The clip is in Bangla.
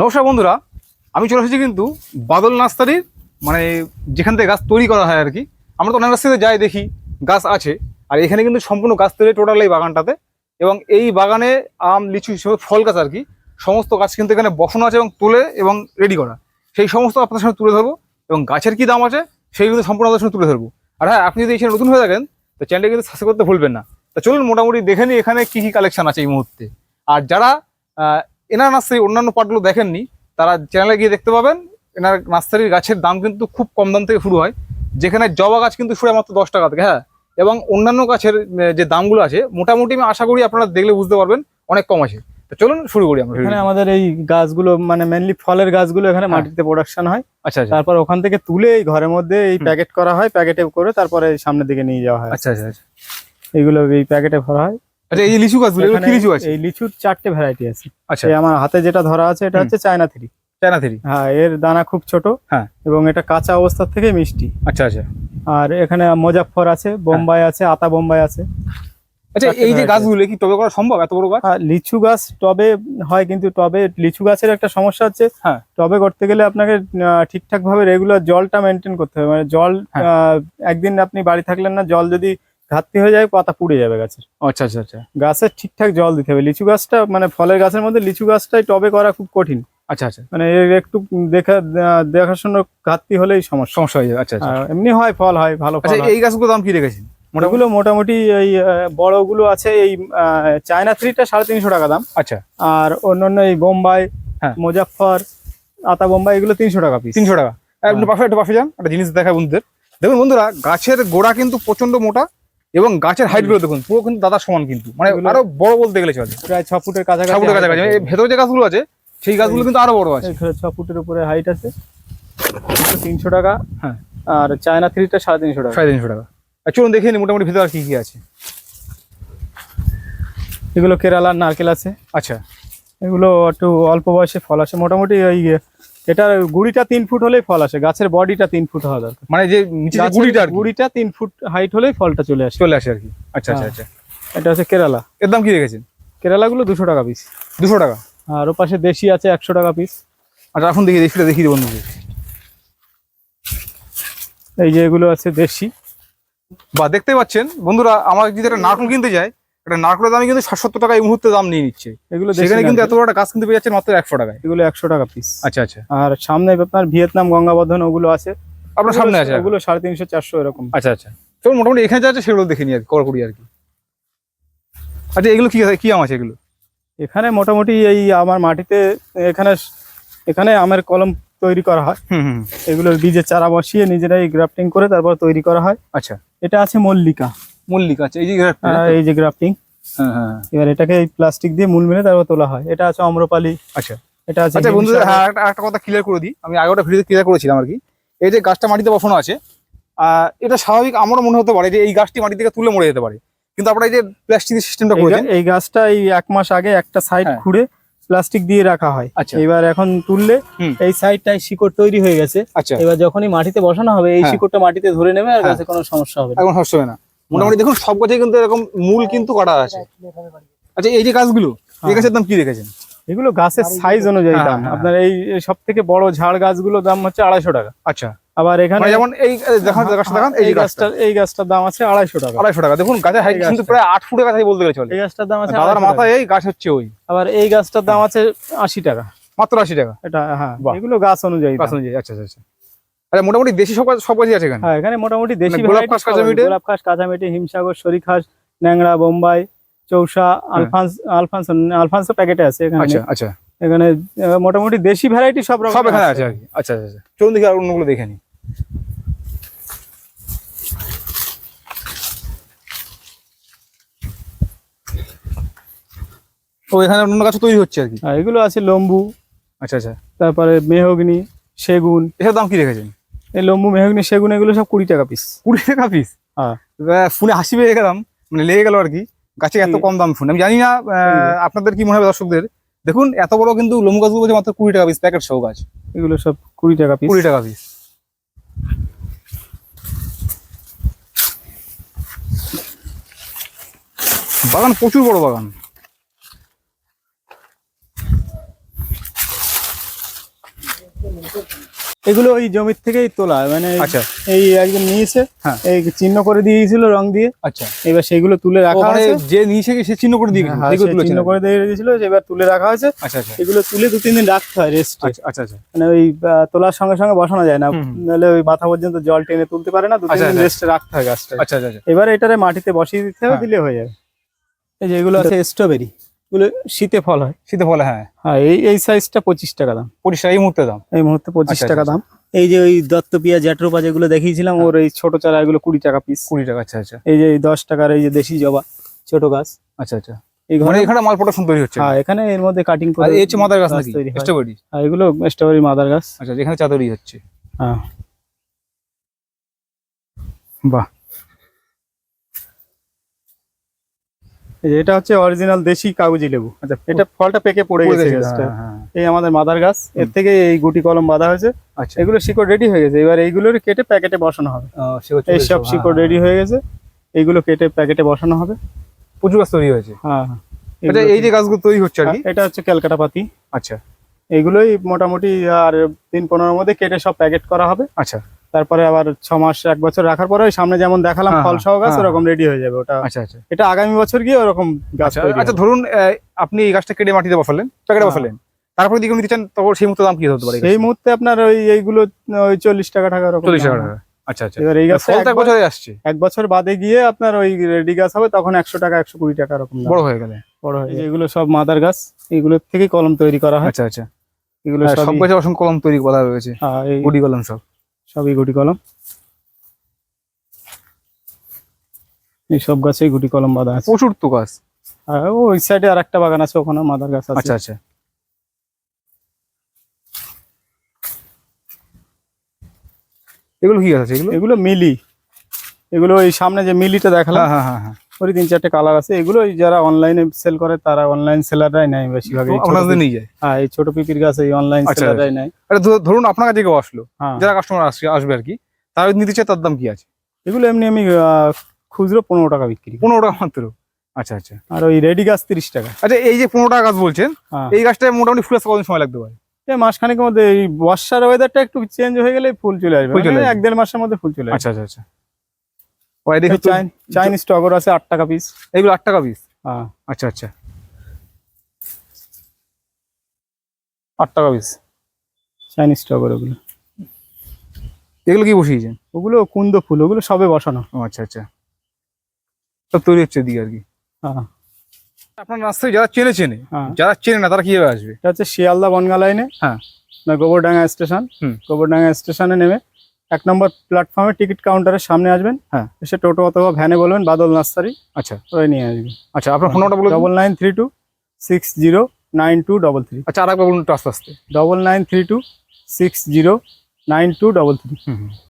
নমস্কার বন্ধুরা, আমি চলে এসেছি কিন্তু বাদল নার্সারির মানে যেখান থেকে গাছ তৈরি করা হয় আর কি। আমরা তো অনেক রাস্তাতে যাই, দেখি গাছ আছে। আর এখানে কিন্তু সম্পূর্ণ গাছ তৈরি টোটাল এই বাগানটাতে। এবং এই বাগানে আম, লিচু হিসেবে ফল গাছ আর কি। সমস্ত গাছ কিন্তু এখানে বসানো আছে এবং তুলে এবং রেডি করা। সেই সমস্ত আপনাদের সামনে তুলে ধরবো। এবং গাছের কি দাম আছে, সেই কিন্তু সম্পূর্ণ আপনাদের সামনে তুলে ধরবো। আর হ্যাঁ আপনি যদি এখানে নতুন হয়ে থাকেন, তো চ্যানেলটা কিন্তু সাবস্ক্রাইব করতে ভুলবেন না। তো চলুন মোটামুটি দেখে নিই এখানে কী কী কালেকশন আছে এই মুহূর্তে। আর যারা এনার নার্সারি অন্যান্য পার্টগুলো দেখেননি তারা চ্যানেলে গিয়ে দেখতে পাবেন। এনার নার্সারির গাছের দাম কিন্তু খুব কম দাম থেকে শুরু হয়। যেখানে জবা গাছ কিন্তু শুরু মাত্র দশ টাকা থেকে হ্যাঁ। এবং অন্যান্য গাছের যে দামগুলো আছে মোটামুটি আমি আশা করি আপনারা দেখলে বুঝতে পারবেন অনেক কম আছে। তো চলুন শুরু করি আমরা। এখানে আমাদের এই গাছগুলো মানে মেনলি ফলের গাছগুলো এখানে হ্যাঁ। মাটিতে প্রোডাকশন হয়। আচ্ছা আচ্ছা। তারপর ওখান থেকে তুলে এই ঘরের মধ্যে এই প্যাকেট করা হয় প্যাকেটে করে তারপরে সামনের দিকে নিয়ে যাওয়া হয়। আচ্ছা আচ্ছা আচ্ছা। এইগুলো এই প্যাকেটে ভরা হয়। আচ্ছা এই লিচু গাছগুলো এগুলো কি লিচু আছে? এই লিচুর চারটে ভ্যারাইটি আছে। আচ্ছা। এই আমার হাতে যেটা ধরা আছে এটা হচ্ছে চায়না থ্রি। China three? হ্যাঁ এর দানা খুব ছোট হ্যাঁ। এবং এটা কাঁচা অবস্থা থেকে মিষ্টি। আচ্ছা আচ্ছা। আর এখানে মোজাফর আছে বোম্বাই আছে আতা বোম্বাই আছে। আচ্ছা এই যে গাছগুলো কি টবে করা সম্ভব? এত বড় গাছ? আর লিচু গাছ টবে হয় কিন্তু টবে লিচু গাছের একটা সমস্যা হচ্ছে হ্যাঁ। টবে করতে গেলে আপনাকে ঠিকঠাক ভাবে রেগুলার জলটা মেনটেন করতে হবে। মানে জল হ্যাঁ। একদিন আপনি বাড়ি থাকলেন না জল যদি ঘাটতি হয়ে যায় পাতা পুড়ে যাবে গাছের। আচ্ছা আচ্ছা আচ্ছা। গাছের ঠিকঠাক জল দিতে হবে। লিচু গাছটা মানে ফলের গাছের মধ্যে লিচু গাছটাই টবে করা খুব কঠিন। আচ্ছা আচ্ছা। মানে এর একটু দেখা দেখাশোনার ঘাটতি হলেই সমস্যা। সমস্যা হয়ে যাবে। আচ্ছা আচ্ছা। এমনি হয় ফল হয় ভালো আচ্ছা এই গাছগুলো দাম কি রেখেছেন? মোটামুটি? ওগুলো মোটামুটি এই বড়গুলো আছে এই চায়না থ্রিটা সাড়ে তিনশো টাকা দাম। আচ্ছা। আর অন্যান্য এই বোম্বাই হ্যাঁ। মুজাফফর আতা বোম্বাই এগুলো তিনশো টাকা পিস তিনশো টাকা। একটু হ্যাঁ। পাশে একটু পাশে যান একটা জিনিস দেখায় বন্ধুদের। দেখুন বন্ধুরা গাছের গোড়া কিন্তু প্রচণ্ড মোটা। এবং গাছের হাইটগুলো দেখুন পুরো কিন্তু দাদা সমান কিন্তু। মানে আরও বড় বলতে গেলে চলে। প্রায় ছ ফুটের কাছাকাছি ভেতরে যে গাছগুলো আছে সেই গাছগুলো কিন্তু আরও বড় আছে। ছ ফুটের উপরে হাইট আছে। তিনশো টাকা। হ্যাঁ। আর চায়না থ্রিটা সাড়ে তিনশো টাকা। সাড়ে তিনশো টাকা। আর চলুন দেখে নি মোটামুটি ভেতরে আর কি কি আছে। এগুলো কেরালার নারকেল আছে। আচ্ছা। এগুলো একটু অল্প বয়সে ফল আসে। মোটামুটি ওই এটার গুড়িটা তিন ফুট হলেই ফল আসে গাছের বডিটা তিন ফুট হওয়া দরকার। মানে যে গুড়িটা গুড়িটা তিন ফুট হাইট হলেই ফলটা চলে আসে। চলে আসে আর কি। আচ্ছা আচ্ছা হ্যাঁ। আচ্ছা। এটা হচ্ছে কেরালা। এর দাম কি রেখেছেন? কেরালাগুলো দুশো টাকা পিস দুশো টাকা? আর ও পাশে দেশি আছে একশো টাকা পিস আচ্ছা এখন দেখি দেশিটা দেখিয়ে দেবো বন্ধুদের এই যে এগুলো আছে দেশি। বা দেখতে পাচ্ছেন বন্ধুরা আমার যদি একটা নারকেল কিনতে যায় একটা নারকেলের দামে কিন্তু ষাট সত্তর টাকা এই মুহূর্তে দাম নিয়ে নিচ্ছে। এগুলো সেখানে কিন্তু এত বড় একটা গাছ কিনতে পেয়ে যাচ্ছেন মাত্র একশো টাকায়। এগুলো একশো টাকা পিস আচ্ছা আচ্ছা। আর সামনে আপনার ভিয়েতনাম গঙ্গাবর্ধন ওগুলো আছে। আপনার সামনে আছে? ওগুলো সাড়ে তিনশো চারশো এরকম। আচ্ছা আচ্ছা। তো মোটামুটি এখানে যা আছে সেগুলো দেখে নিই আর কি, কর আর কি। আচ্ছা এগুলো কি কি আম আছে এগুলো? এখানে মোটামুটি এই আমার মাটিতে এখানে এখানে আমের কলম তৈরি করা হয়। এগুলো বীজের চারা বসিয়ে নিজেরাই গ্রাফটিং করে তারপর তৈরি করা হয়। আচ্ছা। এটা আছে মল্লিকা। মল্লিকা আছে এই যে আহ, এই যে গ্রাফটিং হ্যাঁ হ্যাঁ হ্যাঁ। এবার এটাকে এই প্লাস্টিক দিয়ে মূল মেলে তারপর তোলা হয়। এটা আছে অম্রপালি। আচ্ছা। এটা আছে আচ্ছা বন্ধুদের হ্যাঁ একটা কথা ক্লিয়ার করে দিই। আমি আগে ওটা ভিডিও ক্লিয়ার করেছিলাম আর কি। এই যে গাছটা মাটিতে বসানো আছে এটা স্বাভাবিক আমারও মনে হতে পারে যে এই গাছটি মাটি থেকে তুলে মরে যেতে পারে। কিন্তু আপনারা এই যে প্লাস্টিক সিস্টেমটা করেছেন এই গাছটা এই এক মাস আগে একটা সাইড হ্যাঁ। খুঁড়ে প্লাস্টিক দিয়ে রাখা হয়। আচ্ছা। এবার এখন তুললে। এই সাইডটায় শিকড় তৈরি হয়ে গেছে। আচ্ছা। এবার যখনই মাটিতে বসানো হবে এই হ্যাঁ। শিকড়টা মাটিতে ধরে নেবে আর হ্যাঁ। গাছে কোনো সমস্যা হবে এখন হস্ত হবে না। মোটামুটি দেখুন সব গাছে কিন্তু এরকম মূল কিন্তু কাটা আছে। আচ্ছা এই যে গাছগুলো এই হ্যাঁ। গাছের দাম কি রেখেছেন? এগুলো গাছের সাইজ অনুযায়ী হ্যাঁ, দাম। হ্যাঁ, আপনার এই সব থেকে বড় ঝাড় গাছগুলো দাম হচ্ছে আড়াইশো টাকা। আচ্ছা। আবার এখানে মানে যেমন এই দেখান দেখান এই গাছটা। গাছটার এই গাছটার দাম আছে আড়াইশো টাকা। আড়াইশো টাকা। দেখুন গাছের হাইট কিন্তু প্রায় আট ফুটের কাছে বলতে গেলে চলে। এই গাছটার দাম আছে দাদার 250 মাথায় এই গাছ হচ্ছে ওই। আবার এই গাছটার দাম আছে আশি টাকা। মাত্র আশি টাকা। এটা হ্যাঁ এগুলো গাছ অনুযায়ী গাছ অনুযায়ী আচ্ছা আচ্ছা। আচ্ছা মোটামুটি দেশি সব সব গাছই আছে এখানে? হ্যাঁ এখানে মোটামুটি দেশি মানে গোলাপ খাস, আছে। গোলাপ খাস কাঁচামেটি হিমসাগর সরিখাস ন্যাংরা বোম্বাই চৌসা আলফান্স আলফান্স আলফান্সো প্যাকেটে আছে এখানে। আচ্ছা আচ্ছা। এখানে মোটামুটি দেশি ভ্যারাইটি সব রকম সব এখানে আছে। আচ্ছা আচ্ছা আচ্ছা। চলুন দেখি আর অন্যগুলো দেখে নিই। ও এখানে অন্য গাছ তৈরি হচ্ছে আর কি? আর এগুলো আছে লম্বু আচ্ছা আচ্ছা। তারপরে মেহগনি সেগুন। এটার দাম কি রেখেছেন? এই লম্বু মেহগনি সেগুন এগুলো সব কুড়ি টাকা পিস কুড়ি টাকা পিস হ্যাঁ। ফোনে হাসি পেয়ে গেলাম মানে লেগে গেল আর কি। গাছে এত কম দাম ফোন আমি জানি না আপনাদের কি মনে হবে দর্শকদের? দেখুন এত বড় কিন্তু লম্বু গাছগুলো বলছে মাত্র কুড়ি টাকা পিস প্যাকেট সহ গাছ। এগুলো সব কুড়ি টাকা পিস কুড়ি টাকা পিস বাগান প্রচুর বড় বাগান। এগুলো ওই জমির থেকেই তোলা মানে আচ্ছা। এই একজন নিয়েছে হ্যাঁ। এই চিহ্ন করে দিয়ে দিয়েছিল রং দিয়ে। আচ্ছা। এবার সেগুলো তুলে রাখা মানে আছে যে নিচে সে চিহ্ন করে দিয়ে হ্যাঁ, চিহ্ন করে দিয়ে দিয়েছিল এবার তুলে রাখা হয়েছে। আচ্ছা আচ্ছা। এগুলো তুলে দু তিন দিন রাখতে হয় রেস্ট আচ্ছা আচ্ছা আচ্ছা। মানে ওই তোলার সঙ্গে সঙ্গে বসানো যায় না। নাহলে ওই মাথা পর্যন্ত জল টেনে তুলতে পারে না দু তিন দিন। রেস্টে রাখতে হয় গাছটা আচ্ছা আচ্ছা এবার এটারে মাটিতে বসিয়ে দিতে হবে হ্যাঁ। দিলে হয়ে যাবে। এই যে এগুলো আছে স্ট্রবেরি এগুলো শীতে ফল হয়। শীতে ফলে হ্যাঁ। হ্যাঁ এই এই সাইজটা পঁচিশ টাকা দাম। পঁচিশ টাকা এই মুহূর্তে দাম? এই মুহূর্তে পঁচিশ আচ্ছা, টাকা আচ্ছা, দাম। এই যে ওই দত্তপিয়া জ্যাট্রোপা যেগুলো দেখিয়েছিলাম ওর এই ছোট চারা এগুলো কুড়ি টাকা পিস কুড়ি টাকা আচ্ছা আচ্ছা। এই যে দশ টাকার এই যে দেশি জবা ছোট গাছ। আচ্ছা আচ্ছা। এই মানে ঘরে এখানে মাল প্রোডাকশন তৈরি হচ্ছে। হ্যাঁ এখানে এর মধ্যে কাটিং করে এই হচ্ছে মাদার গাছ নাকি? স্ট্রবেরি হ্যাঁ, এগুলো স্ট্রবেরি মাদার গাছ। আচ্ছা যেখানে চা তৈরি হচ্ছে। হ্যাঁ। বাহ এই যে এটা হচ্ছে অরিজিনাল দেশি কাগজি লেবু। আচ্ছা এটা ফলটা পেকে পড়ে গেছে গেছে, গাছটা। হ্যাঁ, হ্যাঁ, এই আমাদের মাদার গাছ এর থেকে এই গুটি কলম বাঁধা হয়েছে। আচ্ছা। এগুলো শিকড় রেডি হয়ে গেছে। এবার এইগুলোর কেটে প্যাকেটে বসানো হবে। এই সব শিকড় হ্যাঁ, রেডি হয়ে। গেছে। এইগুলো কেটে প্যাকেটে বসানো হবে। হ্যাঁ। প্রচুর গাছ তৈরি হয়েছে। হ্যাঁ হ্যাঁ। আচ্ছা এই যে গাছগুলো তৈরি হচ্ছে আর কি? হ্যাঁ, এটা হচ্ছে ক্যালকাটা পাতি। আচ্ছা। এগুলোই মোটামুটি আর তিন পনেরোর মধ্যে কেটে সব প্যাকেট করা হবে। আচ্ছা। তারপরে আবার ছ মাস এক বছর রাখার পরে ওই সামনে যেমন দেখালাম হ্যাঁ, ফল সহ গাছ হ্যাঁ, ওরকম রেডি হয়ে যাবে ওটা। আচ্ছা আচ্ছা। এটা আগামী বছর গিয়ে ওরকম গাছ আচ্ছা আচ্ছা। ধরুন আপনি এই গাছটা কেটে মাটিতে বসালেন প্যাকেটে হ্যাঁ। বসালেন। তারপরে দিকে নিতে চান তখন সেই মুহূর্তে দাম কি হতে পারে এই মুহূর্তে আপনার ওই এইগুলো ওই চল্লিশ টাকা টাকা এরকম চল্লিশ টাকা। আচ্ছা আচ্ছা। এবার এই গাছটা এক বছরে আসছে। এক বছর বাদে গিয়ে আপনার ওই রেডি গাছ হবে তখন একশো টাকা একশো কুড়ি টাকা এরকম বড় হয়ে গেলে। বড় হয় এগুলো সব মাদার গাছ এগুলোর থেকেই কলম তৈরি করা হয়। আচ্ছা আচ্ছা। এগুলো সব গাছে অসংখ্য কলম তৈরি করা রয়েছে হ্যাঁ, গুটি কলম সব। সবই গুটি কলম। এই সব গাছেই গুটি কলম বাঁধা আছে। প্রচুর তো গাছ। আর ওই সাইডে আর একটা বাগান আছে ওখানে মাদার গাছ আছে। আচ্ছা আচ্ছা। এগুলো কি গাছ আছে এগুলো? এগুলো মিলি। এগুলো ওই সামনে যে মিলিটা দেখালাম। হ্যাঁ হ্যাঁ হ্যাঁ হ্যাঁ। ওই তিন চারটে কালার আছে। এগুলো যারা অনলাইনে সেল করে তারা অনলাইন সেলাররাই নেয় বেশিরভাগ। আপনাদের নিয়ে যায় হ্যাঁ এই ছোট পিপির গাছ এই অনলাইন আচ্ছা, সেলাররাই নেয়। আরে ধরুন আপনার কাছে কেউ আসলো হ্যাঁ। যারা কাস্টমার আসবে আর কি তারা নিতে চায় তার দাম কি আছে? এগুলো এমনি আমি খুচরো পনেরো টাকা বিক্রি করি। পনেরো টাকা মাত্র। আচ্ছা আচ্ছা। আর ওই রেডি গাছ তিরিশ টাকা। আচ্ছা এই যে পনেরো টাকা গাছ বলছেন হ্যাঁ। এই গাছটা মোটামুটি ফুল আসতে কতদিন সময় লাগতে পারে? এই মাসখানেকের মধ্যে এই বর্ষার ওয়েদারটা একটু চেঞ্জ হয়ে গেলে ফুল চলে মানে আসবে। এক দেড় মাসের মধ্যে ফুল চলে আসবে। আচ্ছা আচ্ছা। ও এদিকে তো- চাইন চাইনিজ টগর আছে আট টাকা পিস এইগুলো আট টাকা পিস হ্যাঁ। আচ্ছা আচ্ছা। আট টাকা পিস চাইনিজ টগর ওগুলো। এগুলো কি বসিয়েছেন? ওগুলো কুন্দ ফুল ওগুলো সবে বসানো। আচ্ছা আচ্ছা। সব তৈরি হচ্ছে এদিকে আর কি। হ্যাঁ। আপনার রাস্তায় যারা চেনে চেনে হ্যাঁ। যারা চেনে না তারা কীভাবে আসবে? এটা হচ্ছে শিয়ালদা বনগা লাইনে হ্যাঁ। গোবরডাঙ্গা স্টেশন হুম। গোবরডাঙ্গা স্টেশনে নেমে এক নম্বর প্ল্যাটফর্মে টিকিট কাউন্টারের সামনে আসবেন হ্যাঁ। এসে টোটো অথবা ভ্যানে বলবেন বাদল নার্সারি আচ্ছা। ওই নিয়ে আসবেন। আচ্ছা আপনার ফোন নাম্বারটা বলুন double nine three two six zero nine two double three আচ্ছা আর একবার বলুন আস্তে আস্তে। Double nine three two six zero nine two double three হুম হুম।